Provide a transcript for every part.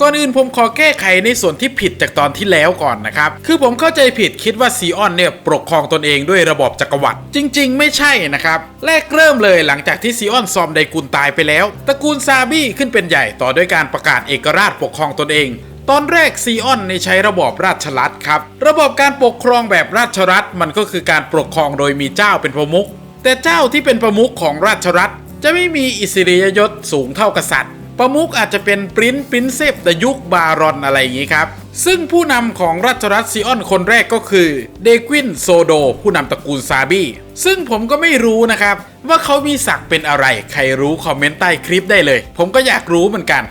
ก่อนอื่นผมขอแก้ไขในส่วนที่ผิดจากตอนที่แล้วก่อนนะครับ คือผมเข้าใจผิดคิดว่าซีออนเนี่ยปกครองตนเองด้วยระบอบจักรวรรดิจริง ๆ ไม่ใช่นะครับ แรกเริ่มเลยหลังจากที่ซีออนซอมไดกุลตายไปแล้วตระกูลซาบี้ขึ้นเป็นใหญ่ต่อด้วยการประกาศเอกราชปกครองตนเองตอนแรกซีออนในใช้ระบอบราชรัฐครับ ระบบการปกครองแบบราชรัฐมันก็คือการปกครองโดยมีเจ้าเป็นประมุขแต่เจ้าที่เป็นประมุขของราชรัฐ จะไม่มีอิสริยยศสูงเท่ากษัตริย์ ประมุขอาจจะเป็นปรินปรินเซฟแต่ยุคบารอนอะไรอย่างนี้ครับซึ่งผู้นำของราชรัฐซีออนคนแรกก็คือเดกวินโซโด ผู้นำตระกูลซาบี้ซึ่งผมก็ไม่รู้นะครับ ว่าเขามีศักดิ์เป็นอะไร ใครรู้คอมเมนต์ใต้คลิปได้เลย ผมก็อยากรู้เหมือนกัน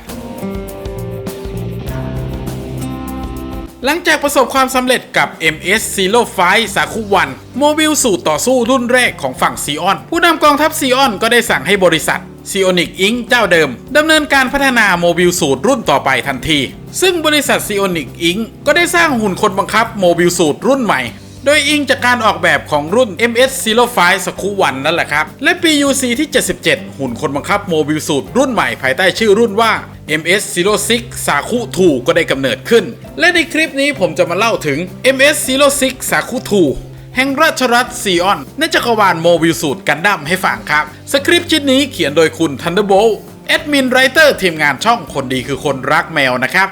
หลังจากประสบความสำเร็จกับ MS Zero Five สาคุวันโมบิลสูตรต่อสู้รุ่นแรกของฝั่งซีออน ผู้นำกองทัพซีออนก็ได้สั่งให้บริษัท ซีโอนิกอิงเจ้าเดิมดำเนินการพัฒนาโมบิลสูตรรุ่นต่อไปทันที ซึ่งบริษัทซีโอนิกอิงก็ได้สร้างหุ่นคนบังคับโมบิลสูตรรุ่นใหม่ โดยอิงจากการออกแบบของรุ่น MS Zero Five สคุวันนั่นแหละครับ และ PUC ที่ 77 หุ่นคนบังคับโมบิลสูตรรุ่นใหม่ภายใต้ชื่อรุ่นว่า MS Zero Six สาคุ2ก็ได้กำเนิดขึ้น และในคลิปนี้ผมจะมาเล่าถึง MS Zero Six สาคุ2 แห่งราชรัฐซีออน ในจักรวาลโมบิลสูตรกันดั้มให้ฟังครับ สคริปต์ชิ้นนี้เขียนโดยคุณ Thunderbolt แอดมินไรเตอร์ทีมงานช่องคนดีคือคนรักแมวนะครับ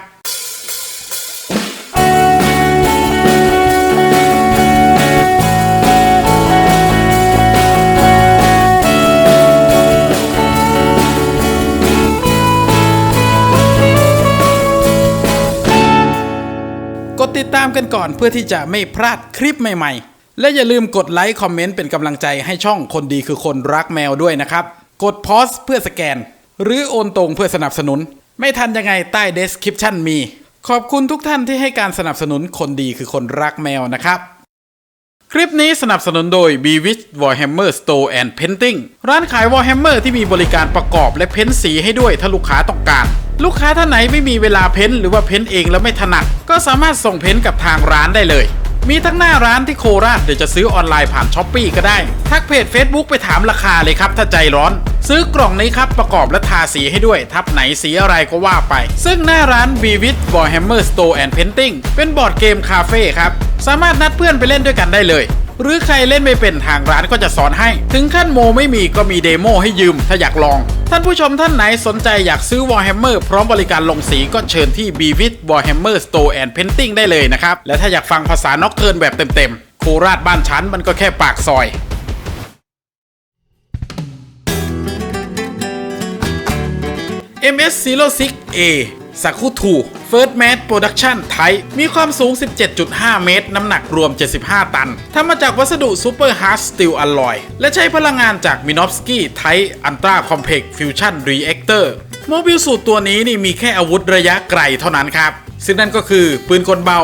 กดติดตามกันก่อนเพื่อที่จะไม่พลาดคลิปใหม่ ๆ และอย่าลืมกดไลค์คอมเมนต์เป็นกำลังใจให้ช่องคนดีคือคนรักแมวด้วยนะครับ กดพอสเพื่อสแกน หรือโอนตรงเพื่อสนับสนุน ไม่ทันยังไงใต้ description มี ขอบคุณทุกท่านที่ให้การสนับสนุนคนดีคือคนรักแมวนะครับ คลิปนี้สนับสนุนโดย b w i s h Warhammer Store and Painting ร้านขาย Warhammer ที่มีบริการประกอบและเพ้นสีให้ด้วยถ้าลูกค้าต้องการลูกค้าท่านไหนไม่มีเวลาเพ้นหรือว่าเพ้นเองแล้วไม่ถนัดก็สามารถส่งเพ้นกับทางร้านได้เลย มีทั้งหน้าร้านที่โคราชเดี๋ยวจะซื้อออนไลน์ผ่านช้อปปีก็ได้ ทักเพจ Facebook ไปถามราคาเลยครับ ถ้าใจร้อน ซื้อกล่องนี้ครับ ประกอบและทาสีให้ด้วย ทับไหนสีอะไรก็ว่าไป ซึ่งหน้าร้าน b w i t Warhammer Store and Painting เป็นบอร์ดเกมคาเฟ่ครับ สามารถนัดเพื่อนไปเล่นด้วยกันได้เลย หรือใครเล่นไม่เป็นทางร้านก็จะสอนให้ ถึงขั้นโมไม่มีก็มีเดโมให้ยืมถ้าอยากลอง ท่านผู้ชมท่านไหนสนใจอยากซื้อ Warhammer พร้อมบริการลงสีก็เชิญที่ b w i t Warhammer Store and Painting ได้เลยนะครับ และถ้าอยากฟังภาษานอกเทิร์นแบบเต็มๆโคราชบ้านฉันมันก็แค่ปากซอย MS 06A สั กุทู First Mate Production Type มีความสูง 17.5 เมตร น้ำหนักรวม 75 ตันทำมาจากวัสดุ Super Hard Steel Alloy และใช้พลังงานจาก Minovsky Type Ultra Compact Fusion Reactor โมบิลสูตรตัวนี้นี่มีแค่อาวุธระยะไกลเท่านั้นครับ ซึ่งนั่นก็คือปืนกลเบา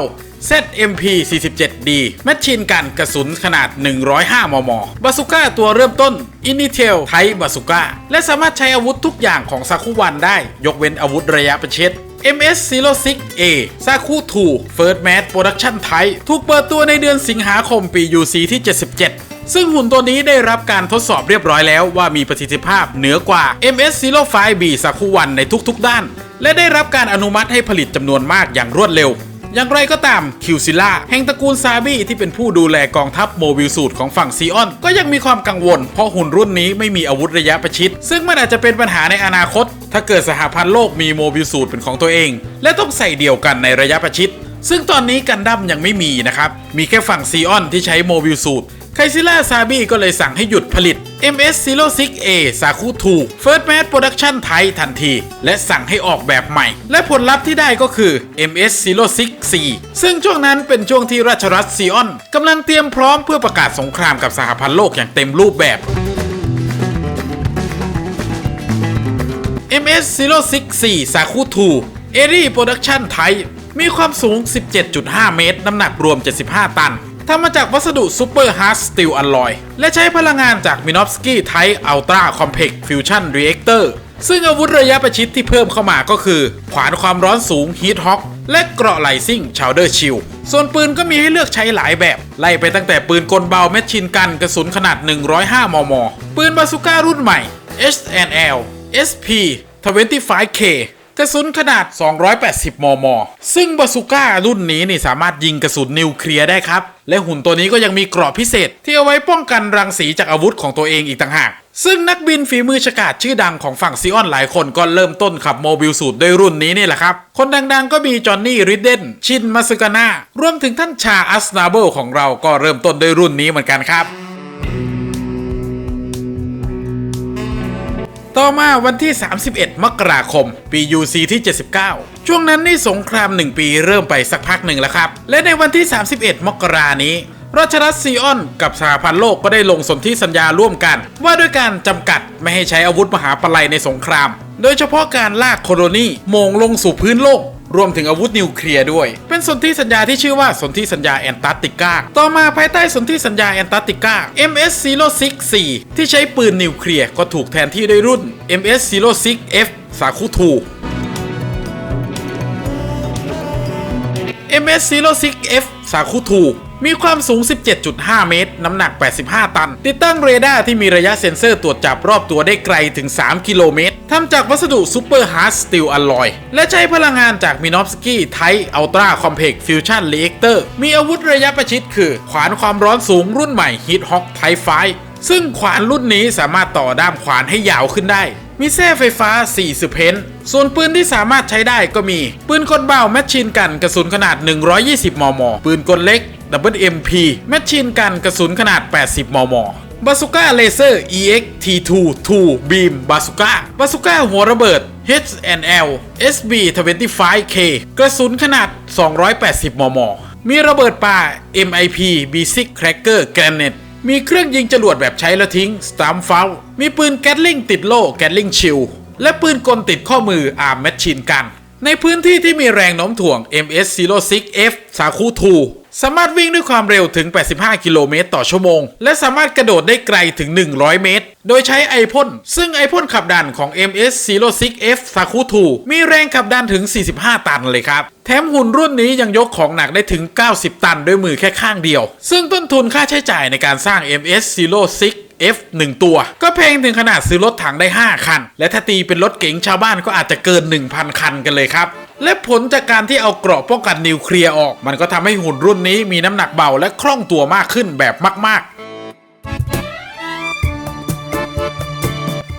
ZMP 47D แมชชีนกันกระสุนขนาด 105 มม บาสุก้าตัวเริ่มต้น Initial Type Bazooka และสามารถใช้อาวุธทุกอย่างของซาคุวันได้ ยกเว้นอาวุธระยะประชิด MS06A ซาคุ2 First Mass Production Type ถูกเปิดตัวในเดือนสิงหาคมปี UC ที่ 77ซึ่งหุ่นตัวนี้ได้รับการทดสอบเรียบร้อยแล้วว่ามีประสิทธิภาพเหนือกว่า MS05B ซาคุวันในทุกๆด้าน และได้รับการอนุมัติให้ผลิตจำนวนมากอย่างรวดเร็ว อย่างไรก็ตามคิวซิล่าแห่งตระกูลซาบี้ที่เป็นผู้ดูแลกองทัพโมบิลสูตรของฝั่งซีออน ก็ยังมีความกังวล เพราะหุ่นรุ่นนี้ไม่มีอาวุธระยะประชิด ซึ่งมันอาจจะเป็นปัญหาในอนาคต ถ้าเกิดสหพันธ์โลกมีโมบิลสูตรเป็นของตัวเอง และต้องใส่เดียวกันในระยะประชิดซึ่งตอนนี้กันดั้มยังไม่มีนะครับมีแค่ฝั่งซีออนที่ใช้โมบิลสูตร ไคซิล่าซาบี้ก็เลยสั่งให้หยุดผลิต MS06A สาคุ2 First Mass Production ไทยทันที และสั่งให้ออกแบบใหม่ และผลลัพธ์ที่ได้ก็คือ MS06C ซึ่งช่วงนั้นเป็นช่วงที่ราชรัฐซีออนกำลังเตรียมพร้อมเพื่อประกาศสงครามกับสหพันธ์โลกอย่างเต็มรูปแบบ MS06C สาคุ2 a r i Production Type มีความสูง 17.5 เมตร น้ำหนักรวม 75 ตัน ทำมาจากวัสดุ Super Hard Steel Alloy และใช้พลังงานจาก Minovsky Type Ultra Compact Fusion Reactor ซึ่งอาวุธระยะประชิดที่เพิ่มเข้ามาก็คือ ขวานความร้อนสูง Heat Hawk และเกราะไหลซิ่ง Chowder Shield ส่วนปืนก็มีให้เลือกใช้หลายแบบ ไล่ไปตั้งแต่ปืนกลเบาแมชชินกันกระสุนขนาด 105 มม ปืนบาซูก้ารุ่นใหม่ H&L SP 25K กระสุนขนาด 280 มม ซึ่งบาซูก้ารุ่นนี้นี่สามารถยิงกระสุนนิวเคลียร์ได้ครับ และหุ่นตัวนี้ก็ยังมีเกราะพิเศษ ที่เอาไว้ป้องกันรังสีจากอาวุธของตัวเองอีกต่างหาก ซึ่งนักบินฝีมือฉกาจชื่อดังของฝั่งซีออนหลายคนก็เริ่มต้นขับโมบิลสูตรด้วยรุ่นนี้นี่แหละครับ คนดังๆก็มีจอห์นนี่ริดเดนชินมาซึกาน่ารวมถึงท่านชาอัสนาเบิลของเราก็เริ่มต้นด้วยรุ่นนี้เหมือนกันครับ ต่อมาวันที่ 31 มกราคม ปี UC ที่ 79 ช่วงนั้นนี่สงคราม 1 ปีเริ่มไปสักพักหนึ่งแล้วครับ และในวันที่ 31 มกรานี้ราชรัฐซีออนกับสหพันธ์โลกก็ได้ลงสนธิสัญญาร่วมกัน ว่าด้วยการจำกัดไม่ให้ใช้อาวุธมหาปลัยในสงคราม โดยเฉพาะการลากโคโลนีมงลงสู่พื้นโลก รวมถึงอาวุธนิวเคลียร์ด้วย เป็นสนธิสัญญาที่ชื่อว่าสนธิสัญญาแอนตาร์กติกา ต่อมาภายใต้สนธิสัญญาแอนตาร์กติกา MS 064ที่ใช้ปืนนิวเคลียร์ก็ถูกแทนที่ด้วยรุ่น MS 06 F สาคุทู MS 06 F สาคุทู มีความสูง 17.5 เมตร น้ำหนัก 85 ตัน ติดตั้งเรดาร์ที่มีระยะเซ็นเซอร์ตรวจจับรอบตัวได้ไกลถึง 3 กิโลเมตร ทำจากวัสดุซูเปอร์ฮาร์ดสตีลอลลอย และใช้พลังงานจากมินอฟสกี้ไทอัลตราคอมเพกฟิวชั่นเรีแอคเตอร์ มีอาวุธระยะประชิดคือ ขวานความร้อนสูงรุ่นใหม่ฮิตฮอกไทไฟซึ่งขวานรุ่นนี้สามารถต่อด้ามขวานให้ยาวขึ้นได้ มีแส้ไฟฟ้า 40 เพนต์ส่วนปืนที่สามารถใช้ได้ก็มี ปืนกลเบาแมชชีนกันกระสุนขนาด 120 มม ปืนกลเล็ก WMP แมชชีนกันกระสุนขนาด 80 มมบาสุก้าเลเซอร์ EX T2 2 Beam บาสุก้าบาสุก้าหัวระเบิด H&L SB 25K กระสุนขนาด 280 มม มีระเบิดป่า MIP B6 Cracker Granite มีเครื่องยิงจรวดแบบใช้แล้วทิ้ง s t a m f o u มีปืนแกตลิงติดโล่แกตลิงชิลและปืนกลติดข้อมืออาร์มแมชชีนกัน ในพื้นที่ที่มีแรงโน้มถ่วง MS 06 F สาคู2สามารถวิ่งด้วยความเร็วถึง 85 กิโลเมตรต่อชั่วโมง และสามารถกระโดดได้ไกลถึง 100 เมตร โดยใช้ไอพ่น ซึ่งไอพ่นขับดันของ MS 06 F สาคู2มีแรงขับดันถึง 45 ตันเลยครับ แถมหุ่นรุ่นนี้ยังยกของหนักได้ถึง 90 ตันด้วยมือแค่ข้างเดียว ซึ่งต้นทุนค่าใช้จ่ายในการสร้าง MS 06 F 1 ตัว ก็แพงถึงขนาดซื้อรถถังได้ 5 คัน และถ้าตีเป็นรถเก๋งชาวบ้านก็อาจจะเกิน 1,000 คันกันเลยครับ และผลจากการที่เอาเกราะป้องกันนิวเคลียร์ออก มันก็ทำให้หุ่นรุ่นนี้มีน้ำหนักเบาและคล่องตัวมากขึ้นแบบมาก ๆ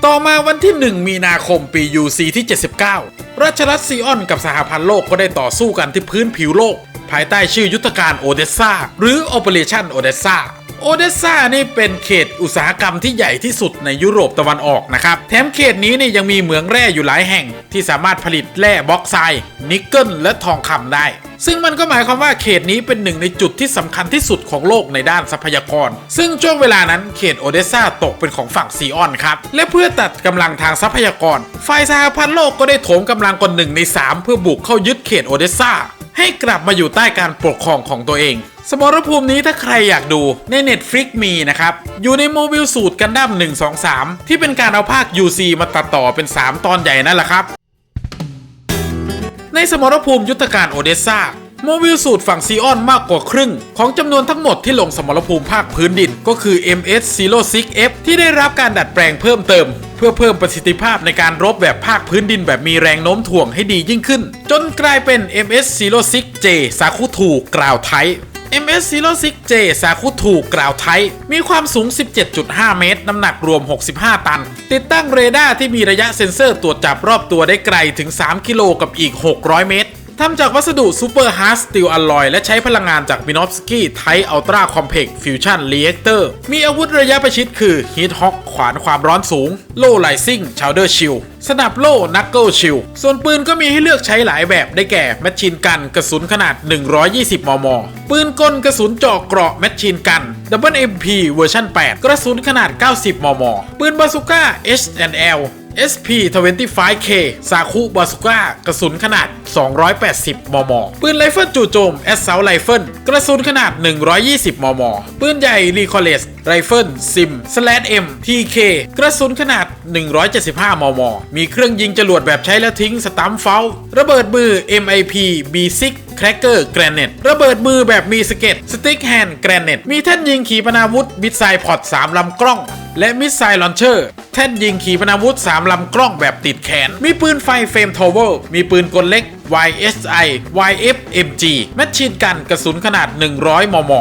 ต่อมาวันที่ 1 มีนาคมปี UC ที่ 79 ราชรัฐซีออนกับสหพันธ์โลกก็ได้ต่อสู้กันที่พื้นผิวโลก ภายใต้ชื่อยุทธการโอเดสซาหรือ Operation Odessa โอเดสซานี่เป็นเขตอุตสาหกรรมที่ใหญ่ที่สุดในยุโรปตะวันออกนะครับ แถมเขตนี้นี่ยังมีเหมืองแร่อยู่หลายแห่ง ที่สามารถผลิตแร่บ็อกไซด์นิกเกิลและทองคำได้ซึ่งมันก็หมายความว่าเขตนี้เป็นหนึ่งในจุดที่สำคัญที่สุดของโลกในด้านทรัพยากร ซึ่งช่วงเวลานั้นเขตโอเดสซาตกเป็นของฝั่งซีออนครับ และเพื่อตัดกำลังทางทรัพยากร ฝ่ายสหพันธ์โลกก็ได้โถมกำลังกว่าหนึ่งในสามเพื่อบุกเข้ายึดเขตโอเดสซา ให้กลับมาอยู่ใต้การปกครองของตัวเอง สมรภูมินี้ถ้าใครอยากดูใน Netflix มีนะครับ อยู่ในโมบิลสูตรกันดั้ม1 2 3 ที่เป็นการเอาภาค UC มาตัดต่อเป็น 3 ตอนใหญ่นั่นแหละครับ ในสมรภูมิยุทธการโอเดสซา โมบิลสูตรฝั่งซีออนมากกว่าครึ่ง ของจำนวนทั้งหมดที่ลงสมรภูมิภาคพื้นดิน ก็คือ MS 06 F ที่ได้รับการดัดแปลงเพิ่มเติม เพื่อเพิ่มประสิทธิภาพในการรบแบบภาคพื้นดินแบบมีแรงโน้มถ่วงให้ดียิ่งขึ้น จนกลายเป็น MS 06 J สาคุทูกราวไท MS 06 J สาคุทูกราวไทมีความสูง 17.5 เมตร น้ำหนักรวม 65 ตัน ติดตั้งเรดาร์ที่มีระยะเซ็นเซอร์ตรวจจับรอบตัวได้ไกลถึง 3 กิโลกับอีก 600 เมตร ทำจากวัสดุซูเปอร์ฮาร์ดสตีลอลลอยและใช้พลังงานจากมินอฟสกี้ไทอัลตราคอมเพกฟิวชั่นรีแอคเตอร์มีอาวุธระยะประชิดคือฮีทฮอกขวานความร้อนสูง โล่ไลซิงชาวเดอร์ชิลสนับโล่นักเกิลชิลส่วนปืนก็มีให้เลือกใช้หลายแบบได้แก่แมชชีนกันกระสุนขนาด 120 มม ปืนกลกระสุนเจาะเกราะแมชชีนกัน WMP เวอร์ชัน8 กระสุนขนาด 90 มม ปืนบาซูก้า H&L SP25K ซาคุบาสุก้ากระสุนขนาด 280 มม ปืนไรเฟิลจู่โจม Assault Rifle กระสุนขนาด 120 มม ปืนใหญ่ r e c o l l e s ไรเฟิล Sim Slash M TK กระสุนขนาด 175 มม มีเครื่องยิงจรวดแบบใช้แล้วทิ้งสตัมเฟลระเบิดมือ MIP B6 แครกเกอร์แกรเนตระเบิดมือแบบมีสเก็ตสติ๊กแฮนด์แกรเนตมีแท่นยิงขีปนาวุธมิสไซพอด3ลำกล้อง และมิสไซลอนเชอร์แท่นยิงขีปนาวุธ3ลำกล้องแบบติดแขน มีปืนไฟเฟรมทาวเวอร์มีปืนกลเล็ก YSI YFMG แมชชีนกันกระสุนขนาด 100 มม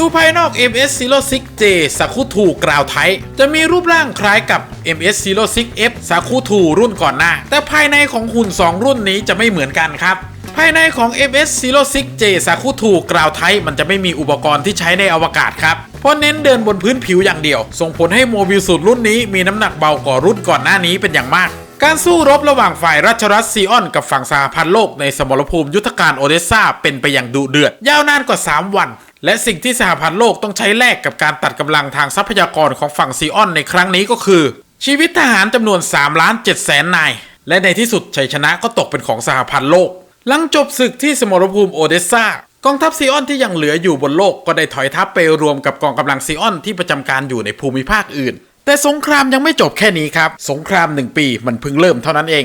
ดูภายนอก MS 06J สาคุทูกราวไทจะมีรูปร่างคล้ายกับ MS 06F สาคุทูรุ่นก่อนหน้า แต่ภายในของหุ่น 2 รุ่นนี้จะไม่เหมือนกันครับภายในของ MS 06J สาคุทูกราวไทมันจะไม่มีอุปกรณ์ที่ใช้ในอวกาศครับ เพราะเน้นเดินบนพื้นผิวอย่างเดียว ส่งผลให้โมบิลสูตรรุ่นนี้มีน้ำหนักเบากว่ารุ่นก่อนหน้านี้เป็นอย่างมาก การสู้รบระหว่างฝ่ายราชรัฐซีออน กับฝั่งสหพันธ์โลกในสมรภูมิยุทธการโอเดสซาเป็นไปอย่างดุเดือด ยาวนานกว่า 3 วัน และสิ่งที่สหพันธ์โลกต้องใช้แลกกับการตัดกำลังทางทรัพยากรของฝั่งซีออนในครั้งนี้ก็คือ ชีวิตทหารจำนวน3ล้าน7แสนนาย และในที่สุดชัยชนะก็ตกเป็นของสหพันธ์โลก หลังจบศึกที่สมรภูมิโอเดสซากองทัพซีออนที่ยังเหลืออยู่บนโลกก็ได้ถอยทัพไปรวมกับกองกำลังซีออนที่ประจำการอยู่ในภูมิภาคอื่น แต่สงครามยังไม่จบแค่นี้ครับ สงครามหนึ่งปีมันเพิ่งเริ่มเท่านั้นเอง